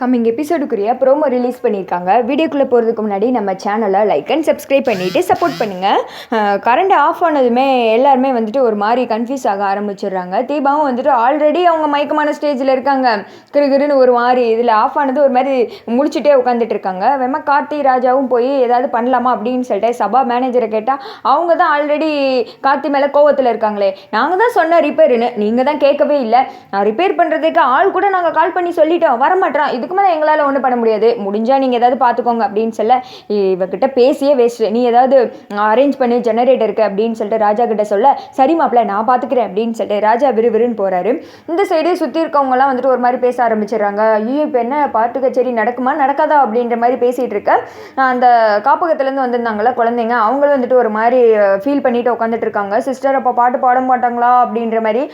Coming எபிசோடுக்குரிய promo release பண்ணியிருக்காங்க. வீடியோக்குள்ளே போகிறதுக்கு முன்னாடி நம்ம சேனலை லைக் அண்ட் சப்ஸ்கிரைப் பண்ணிவிட்டு சப்போர்ட் பண்ணுங்கள் கரண்ட் ஆஃப் ஆனதுமே எல்லாருமே வந்துட்டு ஒரு மாதிரி கன்ஃபியூஸ் ஆக ஆரம்பிச்சிடுறாங்க. தீபாவும் வந்துட்டு ஆல்ரெடி அவங்க மயக்கமான ஸ்டேஜில் இருக்காங்க. கிருகிருன்னு ஒரு மாதிரி இதில் ஆஃப் ஆனது ஒரு மாதிரி முடிச்சுட்டே உட்காந்துட்டு இருக்காங்க. வேமா கார்த்தி ராஜாவும் போய் ஏதாவது பண்ணலாமா அப்படின்னு சொல்லிட்டு சபா மேனேஜரை கேட்டால் அவங்க தான் ஆல்ரெடி கார்த்தி மேலே கோவத்தில் இருக்காங்களே. நாங்கள் தான் சொன்ன ரிப்பேருன்னு நீங்கள் தான் கேட்கவே இல்லை. நான் ரிப்பேர் பண்ணுறதுக்கு ஆள் கூட நாங்கள் கால் பண்ணி சொல்லிட்டோம். இது இதுக்கு மேலே எங்களால் ஒன்றும் பண்ண முடியாது. முடிஞ்சால் நீங்கள் ஏதாவது பார்த்துக்கோங்க அப்படின்னு சொல்ல இவகிட்ட பேசியே வேஸ்ட் நீ ஏதாவது அரேஞ்ச் பண்ணி ஜெனரேட்டர் இருக்கு அப்படின்னு சொல்லிட்டு ராஜா கிட்ட சொல்ல சரி மாப்பிள்ள நான் பார்த்துக்கிறேன் அப்படின்னு சொல்லிட்டு ராஜா விறுவிறுன்னு போகிறாரு இந்த சைடு சுற்றி இருக்கவங்கலாம் வந்துட்டு ஒரு மாதிரி பேச ஆரம்பிச்சிடுறாங்க. ஐயோ இப்போ என்ன பாட்டு கச்சேரி நடக்குமா நடக்காதா அப்படின்ற மாதிரி பேசிகிட்டு இருக்க. அந்த காப்பகத்துலேருந்து வந்திருந்தாங்களா குழந்தைங்க அவங்களும் வந்துட்டு ஒரு மாதிரி ஃபீல் பண்ணிட்டு உட்காந்துட்டு இருக்காங்க. சிஸ்டர் அப்போ பாட்டு பாட மாட்டாங்களா? அப்படின்ற மாதிரி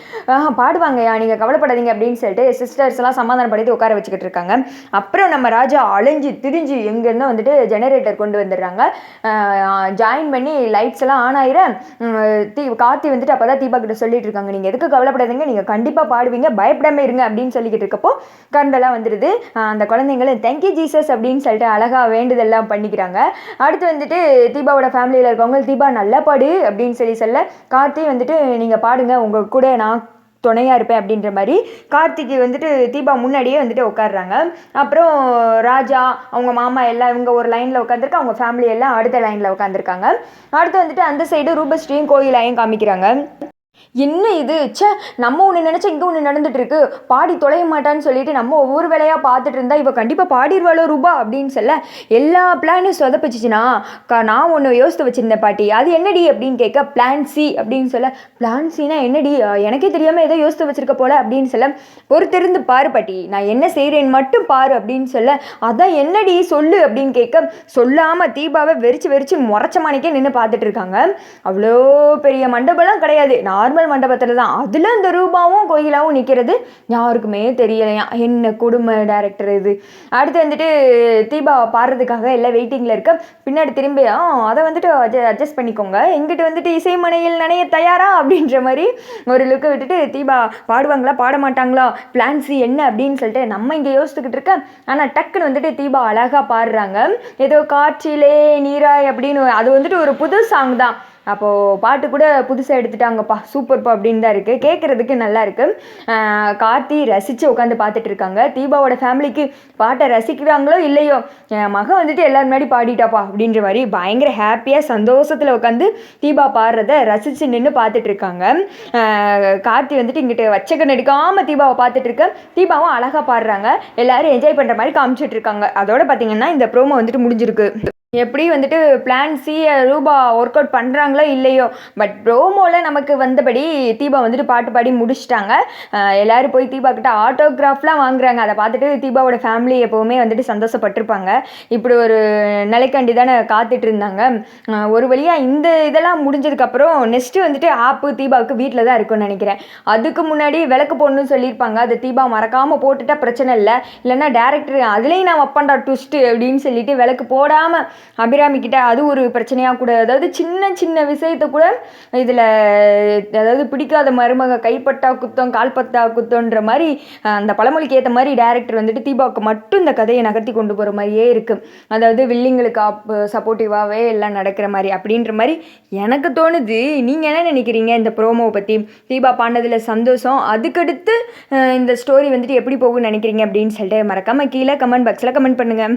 பாடுவாங்கயா நீங்கள் கவலைப்படாதீங்க அப்படின்னு சொல்லிட்டு சிஸ்டர்ஸ்லாம் சமாதானப்படுத்தி உட்கார வச்சுக்கிட்டு இருக்காங்க. அப்புறம் நம்ம ராஜா அலைஞ்சு திரிஞ்சு எங்கேருந்தோ வந்துட்டு ஜெனரேட்டர் கொண்டு வந்துடுறாங்க. ஜாயின் பண்ணி லைட்ஸ் எல்லாம் ஆன் ஆயிர. தீ கார்த்தி வந்துட்டு அப்போ தான் தீபா கிட்ட சொல்லிட்டு இருக்காங்க. நீங்கள் எதுக்கு கவலைப்படாதீங்க. நீங்கள் கண்டிப்பாக பாடுவீங்க. பயப்படாமல் இருங்க அப்படின்னு சொல்லிக்கிட்டு இருக்கப்போ கரண்டெல்லாம் வந்துடுது அந்த குழந்தைங்களும் தேங்க்யூ ஜீசஸ் அப்படின்னு சொல்லிட்டு அழகாக வேண்டுதெல்லாம் பண்ணிக்கிறாங்க. அடுத்து வந்துட்டு தீபாவோட ஃபேமிலியில் இருக்கவங்க தீபா நல்லா பாடு அப்படின்னு சொல்லி சொல்ல கார்த்தி வந்துட்டு நீங்கள் பாடுங்க. உங்கள் கூட நான் துணையாக இருப்பேன் அப்படின்ற மாதிரி கார்த்திகை வந்துட்டு தீபா முன்னாடியே வந்துட்டு உட்காடுறாங்க அப்புறம் ராஜா அவங்க மாமா எல்லாம் இவங்க ஒரு லைனில் உட்காந்துருக்கு அவங்க ஃபேமிலி எல்லாம் அடுத்த லைனில் உட்காந்துருக்காங்க அடுத்து வந்துட்டு அந்த சைடு ரூபஸ்ரீயும் கோயிலையும் காமிக்கிறாங்க. என்ன இது? ச்சே நம்ம ஒன்று நினச்சா இங்கே ஒன்று நடந்துட்டுருக்கு. பாடி தொலைய மாட்டான்னு சொல்லிட்டு நம்ம ஒவ்வொரு வேலையாக பார்த்துட்டு இருந்தா இவள் கண்டிப்பாக பாடிடுவாளோ ரூபா அப்படின்னு சொல்ல எல்லா பிளானும் சொதப்பிச்சிச்சுனா க நான் ஒன்று யோசித்து வச்சுருந்தேன் பாட்டி. அது என்னடி அப்படின்னு கேட்க பிளான் சி அப்படின்னு சொல்ல பிளான் சினா என்னடி? எனக்கே தெரியாமல் ஏதோ யோசித்து வச்சுருக்க போல அப்படின்னு சொல்ல பொறுத்திருந்து பாரு பாட்டி. நான் என்ன செய்கிறேன் மட்டும் பாரு அப்படின்னு சொல்ல அதான் என்னடி சொல்லு அப்படின்னு கேட்க சொல்லாமல் தீபாவை வெறிச்சு வெறிச்சு முறைச்ச மாணிக்கே நின்று பார்த்துட்டு இருக்காங்க அவ்வளோ பெரிய மண்டபம்லாம் கிடையாது. நார்மல் நார்மல் மண்டபத்தில் தான். அதில் அந்த ரூபாவும் கோயிலாகவும் நிற்கிறது யாருக்குமே தெரியலையா? என்ன கொடுமை டேரக்டர் இது? அடுத்து வந்துட்டு தீபாவை பாடுறதுக்காக எல்லாம் வெயிட்டிங்கில் இருக்க. பின்னாடி திரும்பி அதை வந்துட்டு அட்ஜஸ்ட் பண்ணிக்கோங்க. எங்கிட்ட வந்துட்டு இசைமனையில் நினைய தயாரா? அப்படின்ற மாதிரி ஒரு லுக்கை விட்டுட்டு தீபா பாடுவாங்களா? பாட மாட்டாங்களா? பிளான்ஸு என்ன அப்படின்னு சொல்லிட்டு நம்ம இங்கே யோசிச்சுக்கிட்டு இருக்க ஆனால் டக்குன்னு வந்துட்டு தீபா அழகாக பாடுறாங்க. ஏதோ காற்றிலே நீராய் அப்படின்னு அது வந்துட்டு ஒரு புது சாங் தான். அப்போது பாட்டு கூட புதுசாக எடுத்துட்டாங்கப்பா. சூப்பர்ப்பா அப்படின்னு தான் இருக்குது கேட்குறதுக்கு நல்லா இருக்குது கார்த்தி ரசித்து உட்காந்து பார்த்துட்டு இருக்காங்க. தீபாவோட ஃபேமிலிக்கு பாட்டை ரசிக்கிறாங்களோ இல்லையோ? என் மகன் வந்துட்டு எல்லோரும் முன்னாடி பாடிட்டாப்பா அப்படின்ற மாதிரி பயங்கர ஹாப்பியாக சந்தோஷத்தில் உட்காந்து தீபா பாடுறத ரசித்து நின்று பார்த்துட்டு இருக்காங்க. கார்த்தி வந்துட்டு இங்கிட்ட வச்சக்கன் எடுக்காமல் தீபாவை பார்த்துட்டு இருக்க. தீபாவும் அழகாக பாடுறாங்க. எல்லோரும் என்ஜாய் பண்ணுற மாதிரி காமிச்சிட்டு இருக்காங்க. அதோட பார்த்தீங்கன்னா இந்த ப்ரோமோ வந்துட்டு முடிஞ்சிருக்கு. எப்படி வந்துட்டு பிளான் சி ரூபா ஒர்க் அவுட் பண்ணுறாங்களோ இல்லையோ. பட் ப்ரோமோவில் நமக்கு வந்தபடி தீபா வந்துட்டு பாட்டு பாடி முடிச்சிட்டாங்க. எல்லோரும் போய் தீபா கிட்ட ஆட்டோகிராஃப்லாம் வாங்குறாங்க. அதை பார்த்துட்டு தீபாவோட ஃபேமிலி எப்போவுமே வந்துட்டு சந்தோஷப்பட்டிருப்பாங்க. இப்படி ஒரு நிலைக்காண்டி தானே காத்துட்டு இருந்தாங்க. ஒரு வழியாக இந்த இதெல்லாம் முடிஞ்சதுக்கப்புறம் நெக்ஸ்ட்டு வந்துட்டு ஆப்பு தீபாவுக்கு வீட்டில் தான் இருக்கும்னு நினைக்கிறேன். அதுக்கு முன்னாடி விளக்கு போடணும்னு சொல்லியிருப்பாங்க. அதை தீபா மறக்காமல் போட்டுட்டா பிரச்சனை இல்லை. இல்லைன்னா டேரக்டர் அதுலேயும் நான் வப்பண்டா ட்விஸ்ட்டு அப்படின்னு சொல்லிட்டு விளக்கு போடாமல் அபிராமி கிட்ட அது ஒரு பிரச்சனையாக கூட அதாவது சின்ன சின்ன விஷயத்த கூட இதில் அதாவது பிடிக்காத மருமக கைப்பட்டா குத்தம் கால்பத்தா குத்தன்ற மாதிரி அந்த பழமொழிக்கு ஏற்ற மாதிரி டேரக்டர் வந்துட்டு தீபாவுக்கு மட்டும் இந்த கதையை நகர்த்தி கொண்டு போகிற மாதிரியே இருக்குது அதாவது வில்லிங்களுக்கு ஆப் சப்போர்ட்டிவாகவே எல்லாம் நடக்கிற மாதிரி அப்படின்ற மாதிரி எனக்கு தோணுது. நீங்கள் என்ன நினைக்கிறீங்க இந்த ப்ரோமோவை பற்றி தீபா பாண்டதில் சந்தோஷம். அதுக்கடுத்து இந்த ஸ்டோரி வந்துட்டு எப்படி போகும்னு நினைக்கிறீங்க அப்படின்னு சொல்லிட்டு மறக்காமல் கீழே கமெண்ட் பாக்ஸில் கமெண்ட் பண்ணுங்கள்